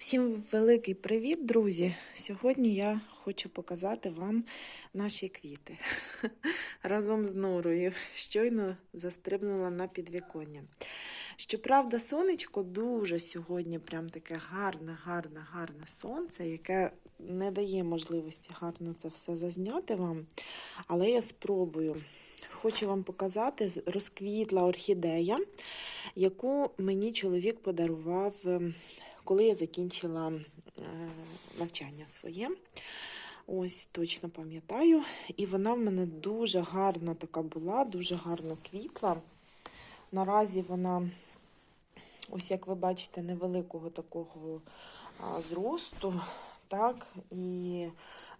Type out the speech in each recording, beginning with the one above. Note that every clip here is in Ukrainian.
Всім великий привіт, друзі! Сьогодні я хочу показати вам наші квіти. Разом з Норою. Щойно застрибнула на підвіконня. Щоправда, сонечко дуже сьогодні прям таке гарне, гарне, гарне сонце, яке не дає можливості гарно це все зазняти вам. Але я спробую. Хочу вам показати розквітла орхідея, яку мені чоловік подарував, ем, коли я закінчила е, навчання своє. Ось точно пам'ятаю. І вона в мене дуже гарна така була, дуже гарно квітла. Наразі вона, ось як ви бачите, невеликого такого зросту. Так, і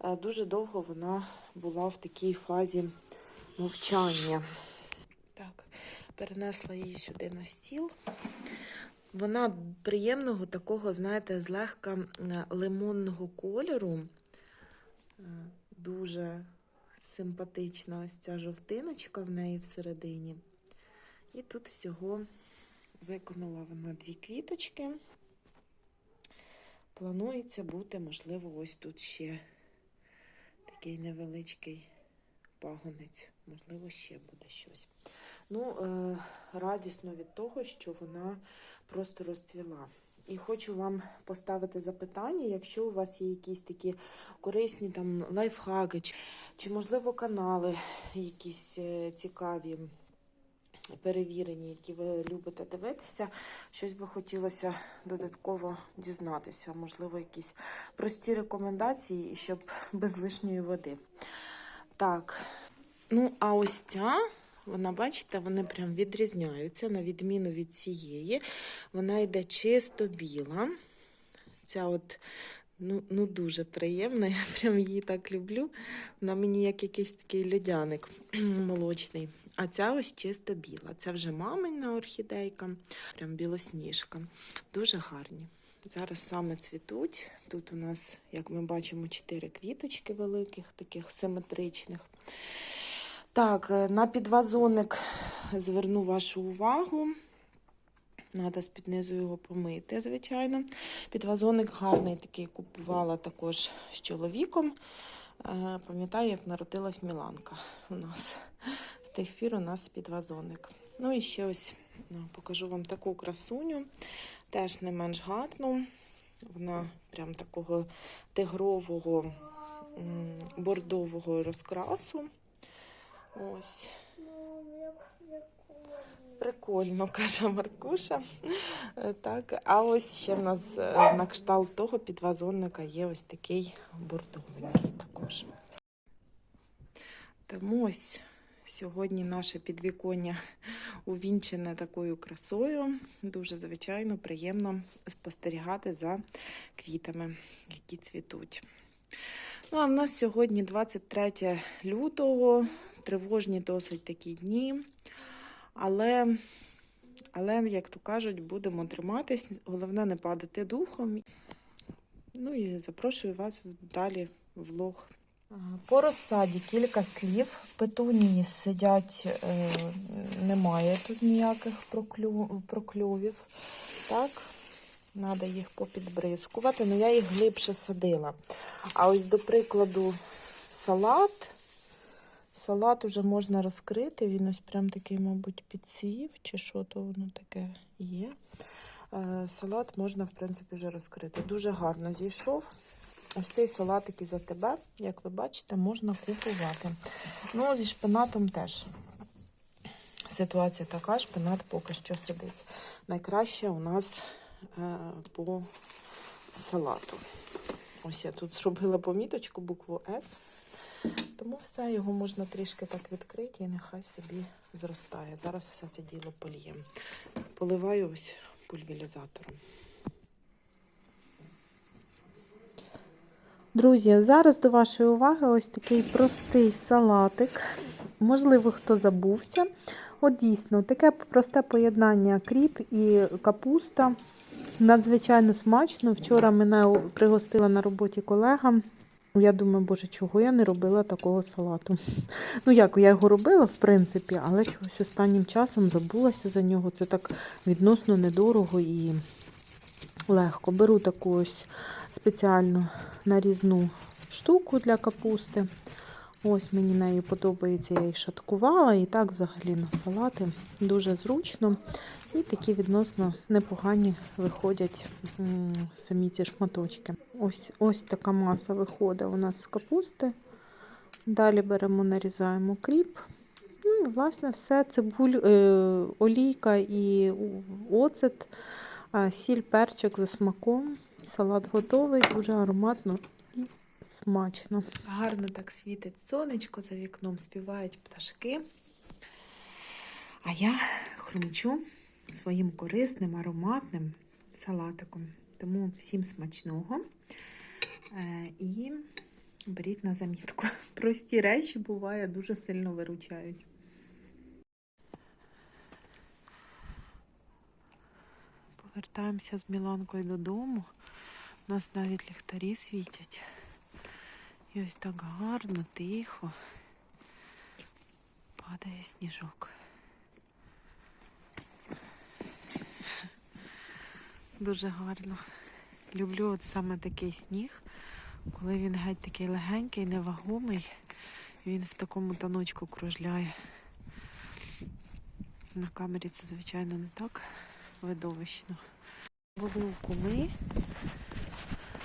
е, дуже довго вона була в такій фазі мовчання. Так, перенесла її сюди на стіл. Вона приємного такого, знаєте, злегка е, лимонного кольору. Е, Дуже симпатична ось ця жовтиночка в неї всередині. І тут всього виконала вона дві квіточки. Планується бути, можливо, ось тут ще такий невеличкий пагонець. Можливо, ще буде щось. Ну, е, радісно від того, що вона просто розцвіла. І хочу вам поставити запитання, якщо у вас є якісь такі корисні там лайфхаки, чи, можливо канали якісь е, цікаві, перевірені, які ви любите дивитися, щось би хотілося додатково дізнатися. Можливо, якісь прості рекомендації, щоб без лишньої води. Так, ну а ось ця. Вона, бачите, вони прям відрізняються, на відміну від цієї. Вона йде чисто біла. Ця от, ну, ну дуже приємна, я прям її так люблю. Вона мені як якийсь такий льодяник молочний. А ця ось чисто біла. Це вже мамина орхідейка, прям білосніжка. Дуже гарні. Зараз саме цвітуть. Тут у нас, як ми бачимо, чотири квіточки великих, таких симетричних. Так, е, на підвазонник зверну вашу увагу. Треба з-під низу його помити, звичайно. Підвазонник гарний такий купувала також з чоловіком. Е, Пам'ятаю, як народилась Міланка у нас. З тих пір у нас підвазонник. Ну і ще ось ну, покажу вам таку красуню, теж не менш гарну. Вона прям такого тигрового, бордового розкрасу. Ось. Прикольно, каже Маркуша. Так, а ось ще в нас е, на кшталт того підвазонника є ось такий бордовенький також. Тому ось сьогодні наше підвіконня увінчене такою красою. Дуже, звичайно, приємно спостерігати за квітами, які цвітуть. Ну, а в нас сьогодні 23 лютого, тривожні досить такі дні. Але, але, як то кажуть, будемо триматись. Головне не падати духом. Ну і запрошую вас далі в влог. По розсаді кілька слів. Петунії сидять, е, немає тут ніяких прокльовів. Так, треба їх попідбризкувати, але я їх глибше садила. А ось, до прикладу, салат. Салат уже можна розкрити, він ось прям такий, мабуть, підсів, чи що то воно таке є. Е, Салат можна, в принципі, вже розкрити. Дуже гарно зійшов. Ось цей салатик за тебе, як ви бачите, можна купувати. Ну, зі шпинатом теж ситуація така, шпинат поки що сидить. Найкраще у нас е, по салату. Ось я тут зробила поміточку, букву С. Все, його можна трішки так відкрити і нехай собі зростає. Зараз все це діло поліємо. Поливаю ось пульверізатором. Друзі, зараз до вашої уваги ось такий простий салатик. Можливо, хто забувся. От дійсно, таке просте поєднання кріп і капуста. Надзвичайно смачно. Вчора мене пригостила на роботі колега. Я думаю, боже, чого я не робила такого салату. Ну, як, я його робила, в принципі, але чогось останнім часом забулася за нього. Це так відносно недорого і легко. Беру таку ось спеціальну нарізну штуку для капусти. Ось мені нею подобається, я її шаткувала. І так взагалі на салати дуже зручно. І такі відносно непогані виходять самі ці шматочки. Ось, ось така маса виходить у нас з капусти. Далі беремо, нарізаємо кріп. Ну власне все. Цибуль, е, олійка і оцет, сіль, перчик за смаком. Салат готовий, дуже ароматно смачно. Гарно так світить сонечко, за вікном співають пташки. А я хрумчу своїм корисним, ароматним салатиком. Тому всім смачного. Е, І беріть на замітку. Прості речі буває дуже сильно виручають. Повертаємося з Міланкою додому. У нас навіть ліхтарі світять. І ось так гарно, тихо. Падає сніжок. Дуже гарно. Люблю от саме такий сніг, коли він геть такий легенький, невагомий. Він в такому таночку кружляє. На камері це, звичайно, не так видовищно. Були у куми.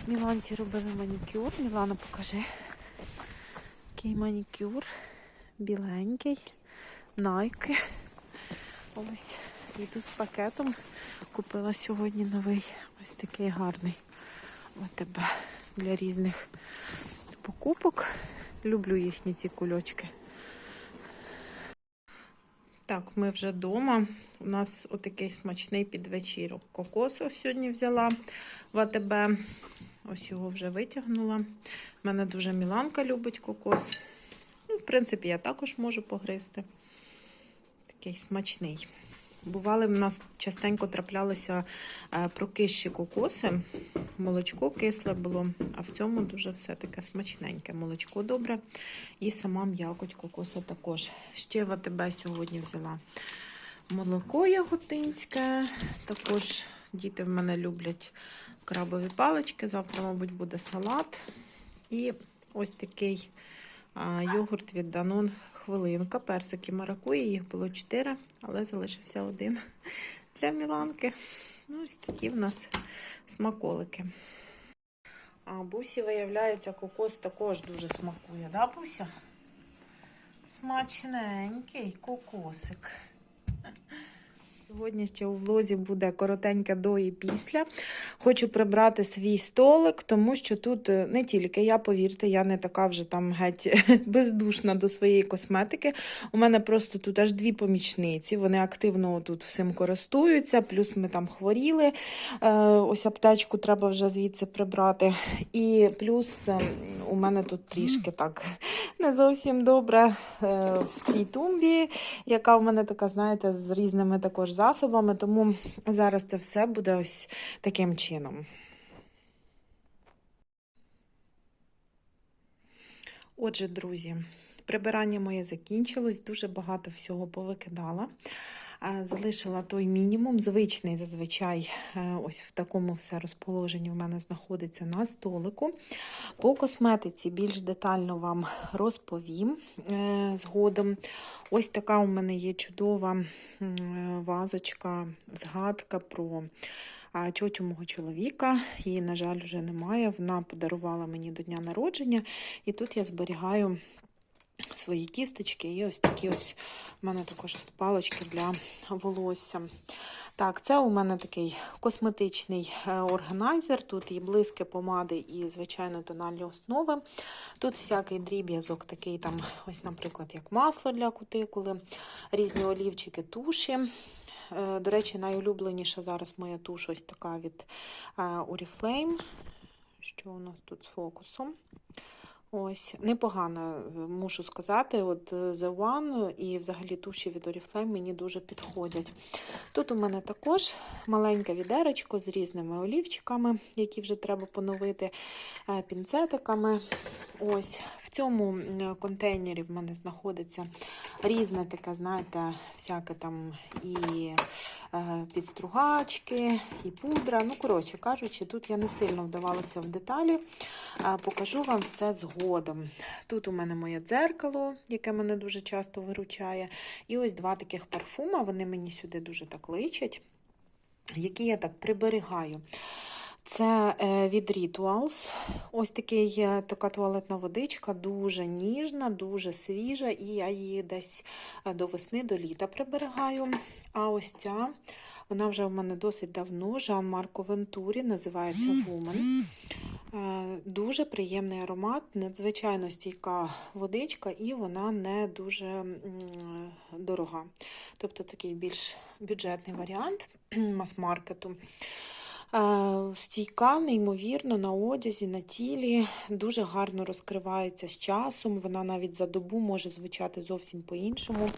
Міланці робили манікюр. Мілана, покажи. Який манікюр. Біленький. Найки. Ось. Йду з пакетом. Купила сьогодні новий. Ось такий гарний. ОТБ для різних покупок. Люблю їхні ці кульочки. Так, ми вже вдома. У нас отакий смачний підвечірок. Кокосу сьогодні взяла в АТБ. Ось його вже витягнула. У мене дуже Міланка любить кокос. Ну, в принципі, я також можу погризти. Такий смачний. Бували в нас частенько траплялися е, прокисші кокоси. Молочко кисле було, а в цьому дуже все таке смачненьке. Молочко добре. І сама м'якоть кокоса також. Ще в сьогодні взяла молоко яготинське. Також діти в мене люблять крабові палички. Завтра, мабуть, буде салат. І ось такий йогурт від Danone хвилинка. Персики маракуї. Їх було 4, але залишився один для Міланки. Ну, ось такі в нас смаколики. А бусі, виявляється, кокос також дуже смакує, да, Буся? Смачненький кокосик. Сьогодні ще у влозі буде коротеньке до і після. Хочу прибрати свій столик, тому що тут е, не тільки я, повірте, я не така вже там геть бездушна до своєї косметики. У мене просто тут аж дві помічниці. Вони активно тут всім користуються, плюс ми там хворіли. Е, Ось аптечку треба вже звідси прибрати. І плюс е, у мене тут трішки так не зовсім добре е, в цій тумбі, яка в мене така, знаєте, з різними також засобами. Тому зараз це все буде ось таким чином. Отже, друзі, прибирання моє закінчилось, дуже багато всього повикидала. Залишила той мінімум, звичний зазвичай, е, ось в такому все розположенні в мене знаходиться на столику. По косметиці більш детально вам розповім е, згодом. Ось така у мене є чудова вазочка, згадка про а, тьотю мого чоловіка. Її, на жаль, вже немає. Вона подарувала мені до дня народження, і тут я зберігаю свої кісточки. І ось такі ось у мене також тут палочки для волосся. Так, це у мене такий косметичний е, органайзер. Тут і блиски, помади, і, звичайно, тональні основи. Тут всякий дріб'язок, такий там, ось, наприклад, як масло для кутикули, різні олівчики, туші. Е, До речі, найулюбленіша зараз моя туш ось така від е, Oriflame. Що у нас тут з фокусом? Ось, непогано, е, мушу сказати. От е, The One і взагалі туші від Oriflame мені дуже підходять. Тут у мене також маленьке відеречко з різними олівчиками, які вже треба поновити, е, пінцетиками. Ось в цьому контейнері в мене знаходиться різне таке, знаєте, всяке там і е, підстругачки, і пудра. Ну, коротше кажучи, тут я не сильно вдавалася в деталі. Е, Покажу вам все згодом. Тут у мене моє дзеркало, яке мене дуже часто виручає. І ось два таких парфума, вони мені сюди дуже так личать, які я так приберігаю. Це е, від Rituals. Ось такий, е, така туалетна водичка, дуже ніжна, дуже свіжа, і я її десь е, до весни, до літа приберігаю. А ось ця, вона вже в мене досить давно. Жан Марко Вентурі, називається Woman. Дуже приємний аромат, надзвичайно стійка водичка, і вона не дуже дорога. Тобто такий більш бюджетний варіант мас-маркету. Стійка, неймовірно, на одязі, на тілі, дуже гарно розкривається з часом. Вона навіть за добу може звучати зовсім по-іншому.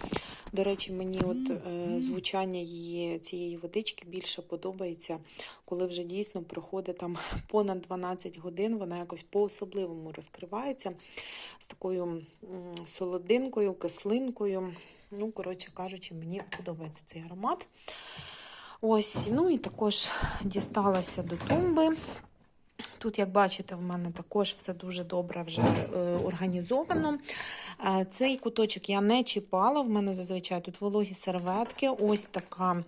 До речі, мені от е, звучання її цієї водички більше подобається, коли вже дійсно проходить там понад 12 годин. Вона якось по-особливому розкривається з такою солодинкою, кислинкою. Ну, коротше кажучи, мені подобається цей аромат. Ось, ну і також дісталася до тумби. Тут, як бачите, в мене також все дуже добре вже е, організовано. Е, цей куточок я не чіпала. В мене зазвичай тут вологі серветки. Ось така,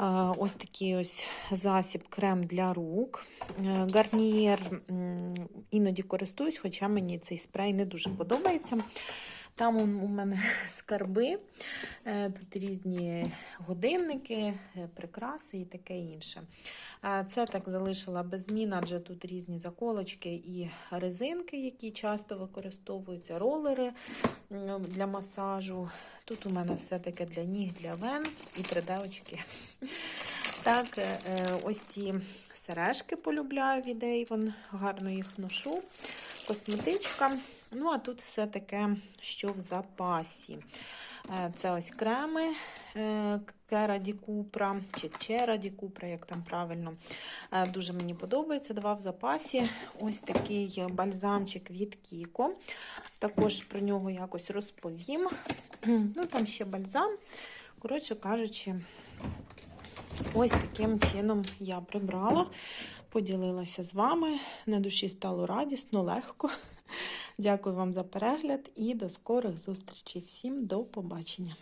е, ось такий ось засіб крем для рук. Е, гарнієр м, іноді користуюсь, хоча мені цей спрей не дуже подобається. Там у мене скарби, е, тут різні годинники, е, прикраси і таке інше. Це так залишила без змін, адже тут різні заколочки і резинки, які часто використовуються, ролери для масажу. Тут у мене все таке для ніг, для вен і 3D-очки. Так, е, ось ці сережки полюбляю від Avon, гарно їх ношу. Косметичка. Ну, а тут все таке, що в запасі. Е, Це ось креми е, Кера Купра, чи Чера Ді Купра, як там правильно. Е, Дуже мені подобається. Два в запасі. Ось такий бальзамчик від Кіко. Також про нього якось розповім. Ну, там ще бальзам. Коротше кажучи, ось таким чином я прибрала. Поділилася з вами. На душі стало радісно, легко. Дякую вам за перегляд і до скорих зустрічей. Всім до побачення!